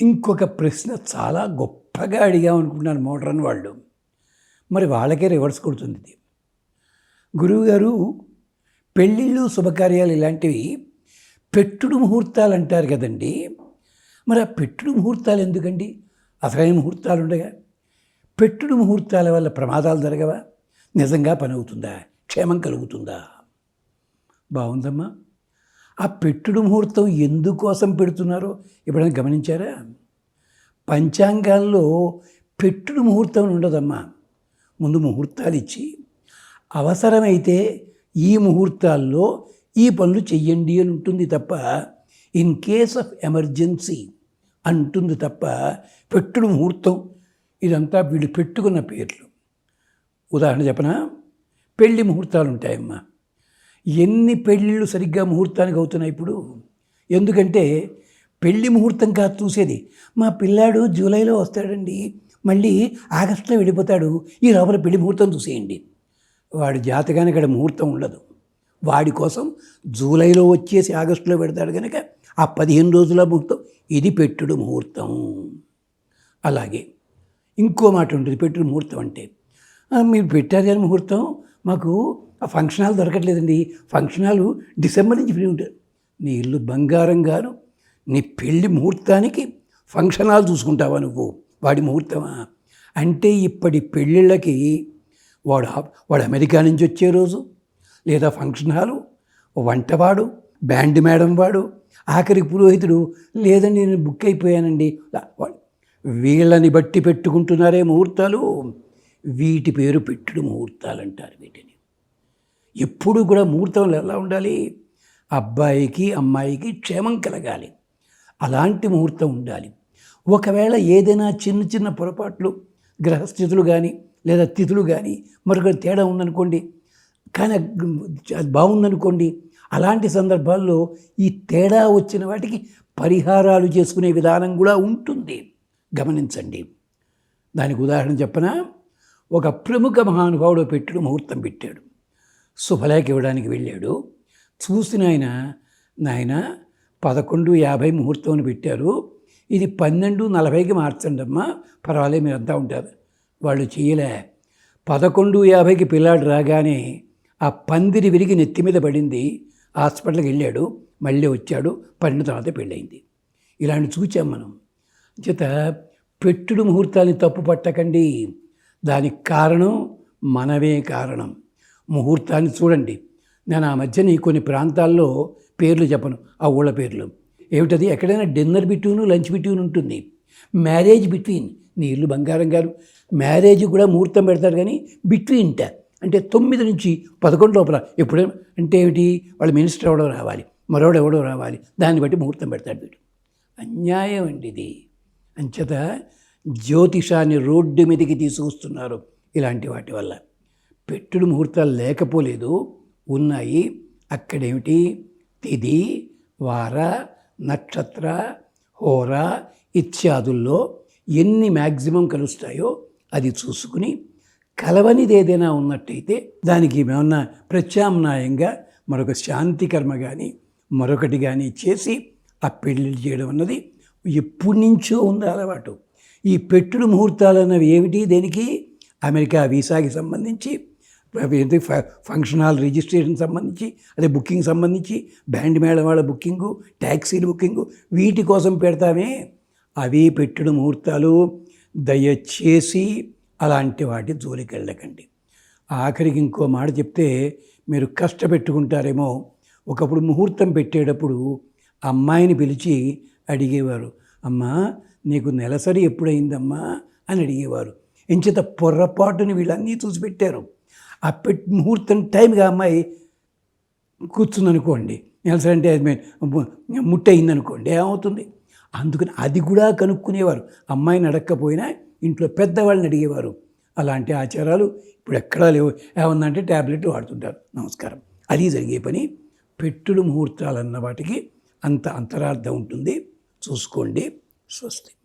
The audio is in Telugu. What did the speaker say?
ఇంకొక ప్రశ్న చాలా గొప్పగా అడిగామనుకుంటున్నాను మోడర్న్ వాళ్ళు. మరి వాళ్ళకే రివర్స్ కొడుతుంది ఇది. గురువుగారు పెళ్ళిళ్ళు శుభకార్యాలు ఇలాంటివి పెట్టుడు ముహూర్తాలు అంటారు కదండి. మరి ఆ పెట్టుడు ముహూర్తాలు ఎందుకండి? అసలైన ముహూర్తాలు ఉండగా పెట్టుడు ముహూర్తాల వల్ల ప్రమాదాలు జరగవా? నిజంగా పని అవుతుందా? క్షేమం కలుగుతుందా? బాగుందమ్మా. ఆ పెట్టుడు ముహూర్తం ఎందుకోసం పెడుతున్నారో ఎప్పుడైనా గమనించారా? పంచాంగాల్లో పెట్టుడు ముహూర్తం ఉండదమ్మా. ముందు ముహూర్తాలు ఇచ్చి అవసరమైతే ఈ ముహూర్తాల్లో ఈ పనులు చెయ్యండి అని ఉంటుంది తప్ప ఇన్ కేస్ ఆఫ్ ఎమర్జెన్సీ అంటుంది తప్ప పెట్టుడు ముహూర్తం ఇదంతా వీళ్ళు పెట్టుకున్న పేర్లు. ఉదాహరణ చెప్పనా? పెళ్ళి ముహూర్తాలు ఉంటాయమ్మా ఎన్ని పెళ్ళిళ్ళు సరిగ్గా ముహూర్తానికి అవుతున్నాయి ఇప్పుడు? ఎందుకంటే పెళ్ళి ముహూర్తం కాదు చూసేది. మా పిల్లాడు జూలైలో వస్తాడండి. మళ్ళీ ఆగస్టులో వెళ్ళిపోతాడు. ఈ లోపల పెళ్ళి ముహూర్తం చూసేయండి. వాడి జాతకానికి అక్కడ ముహూర్తం ఉండదు. వాడి కోసం జూలైలో వచ్చేసి ఆగస్టులో పెడతాడు కనుక ఆ పదిహేను రోజుల ముహూర్తం. ఇది పెట్టుడు ముహూర్తం. అలాగే ఇంకో మాట ఉంటుంది. పెట్టుడు ముహూర్తం అంటే మీరు పెట్టారు కానీ ముహూర్తం? మాకు ఆ ఫంక్షన్ హాల్ దొరకట్లేదండి. ఫంక్షన్ హాల్ డిసెంబర్ నుంచి ఫ్రీ ఉంటారు నీ ఇల్లు బంగారం గాను నీ పెళ్ళి ముహూర్తానికి ఫంక్షన్ హాల్ చూసుకుంటావా నువ్వు? వాడి ముహూర్తమా? అంటే ఇప్పటి పెళ్ళిళ్ళకి వాడు వాడు అమెరికా నుంచి వచ్చే రోజు లేదా ఫంక్షన్ హాలు వంటవాడు బ్యాండ్ మేడం వాడు ఆఖరికి పురోహితుడు లేదండి నేను బుక్ అయిపోయానండి. వీళ్ళని బట్టి పెట్టుకుంటున్నారే ముహూర్తాలు. వీటి పేరు పెట్టుడు ముహూర్తాలు అంటారు వీటిని. ఎప్పుడు కూడా ముహూర్తంలో ఎలా ఉండాలి? అబ్బాయికి అమ్మాయికి క్షేమం కలగాలి. అలాంటి ముహూర్తం ఉండాలి. ఒకవేళ ఏదైనా చిన్న చిన్న పొరపాట్లు గ్రహస్థితులు కానీ లేదా తిథులు కానీ మరొక తేడా ఉందనుకోండి కానీ అది బాగుందనుకోండి అలాంటి సందర్భాల్లో ఈ తేడా వచ్చిన వాటికి పరిహారాలు చేసుకునే విధానం కూడా ఉంటుంది. గమనించండి. దానికి ఉదాహరణ చెప్పనా? ఒక ప్రముఖ మహానుభావుడు పెట్టుడు ముహూర్తం పెట్టాడు. శుభలేఖ ఇవ్వడానికి వెళ్ళాడు. చూసిన ఆయన నాయన పదకొండు యాభై ముహూర్తం అని పెట్టారు. ఇది పన్నెండు నలభైకి మార్చండి అమ్మా పర్వాలేదు మీరు అంతా ఉంటారు. వాళ్ళు చేయలే పదకొండు యాభైకి పిల్లాడు రాగానే ఆ పందిరి విరిగి నెత్తి మీద పడింది. హాస్పిటల్కి వెళ్ళాడు. మళ్ళీ వచ్చాడు. పన్నెండు తర్వాత పెళ్ళయింది. ఇలాంటి చూచాం మనం. చేత పెట్టుడు ముహూర్తాన్ని తప్పు పట్టకండి దానికి కారణం మనమే కారణం. ముహూర్తాన్ని చూడండి. నేను ఆ మధ్యన కొన్ని ప్రాంతాల్లో పేర్లు చెప్పను. ఆ ఊళ్ళ పేర్లు. ఏమిటది? ఎక్కడైనా డిన్నర్ బిట్వీన్ లంచ్ బిట్వీన్ ఉంటుంది. Marriage between. నీ ఇల్లు బంగారం గారు మ్యారేజ్ కూడా ముహూర్తం పెడతాడు కానీ బిట్వీన్ ట అంటే తొమ్మిది నుంచి పదకొండు లోపల ఎప్పుడైనా. అంటే ఏమిటి? వాళ్ళ మినిస్టర్ ఎవడో రావాలి. మరోడు ఎవడో రావాలి. దాన్ని బట్టి ముహూర్తం పెడతాడు వీడు. అన్యాయం అండి ఇది. అంచేత జ్యోతిషాన్ని రోడ్డు మీదకి తీసుకొస్తున్నారు ఇలాంటి వాటి వల్ల. పెట్టుడు ముహూర్తాలు లేకపోలేదు. ఉన్నాయి. అక్కడేమిటి? తిది వార నక్షత్ర హోర ఇత్యాదుల్లో ఎన్ని మ్యాక్సిమం కలుస్తాయో అది చూసుకుని కలవనిది ఏదైనా ఉన్నట్టయితే దానికి ఏమన్నా ప్రత్యామ్నాయంగా మరొక శాంతి కర్మ కానీ మరొకటి కానీ చేసి ఆ పెళ్ళి చేయడం అన్నది ఎప్పటి నుంచో ఉంది అలవాటు. ఈ పెట్టుడు ముహూర్తాలు అన్నవి ఏమిటి దేనికి? అమెరికా వీసాకి సంబంధించి ఏంటి ఫ- ఫంక్షన్ హాల్ రిజిస్ట్రేషన్ సంబంధించి అదే బుకింగ్ సంబంధించి బ్యాండ్ మేళం వాళ్ళ బుకింగు ట్యాక్సీలు బుకింగు వీటి కోసం పెడతామే. అవి పెట్టిన ముహూర్తాలు దయచేసి అలాంటి వాటి జోలికి వెళ్ళకండి ఆఖరికి ఇంకో మాట చెప్తే మీరు కష్టపెట్టుకుంటారేమో. ఒకప్పుడు ముహూర్తం పెట్టేటప్పుడు అమ్మాయిని పిలిచి అడిగేవారు అమ్మా నీకు నెలసరి ఎప్పుడైందమ్మా? అని అడిగేవారు. ఎంచేత పొర్రపాటుని వీళ్ళన్నీ చూసి పెట్టారు ఆ పెట్ ముహూర్తం టైంగా అమ్మాయి కూర్చుందనుకోండి. నెలసరి అంటే అది మే- ఏమవుతుంది? అందుకని అది కూడా కనుక్కునేవారు. అమ్మాయిని అడగకపోయినా ఇంట్లో పెద్దవాళ్ళని అడిగేవారు. అలాంటి ఆచారాలు ఇప్పుడు ఎక్కడా లేవు. ఏమన్నంటే ట్యాబ్లెట్ వాడుతుంటారు. నమస్కారం. అది జరిగే పని. పెట్టుడు ముహూర్తాలు అన్న వాటికి అంత అంతరార్థం ఉంటుంది. చూసుకోండి. స్వస్తి.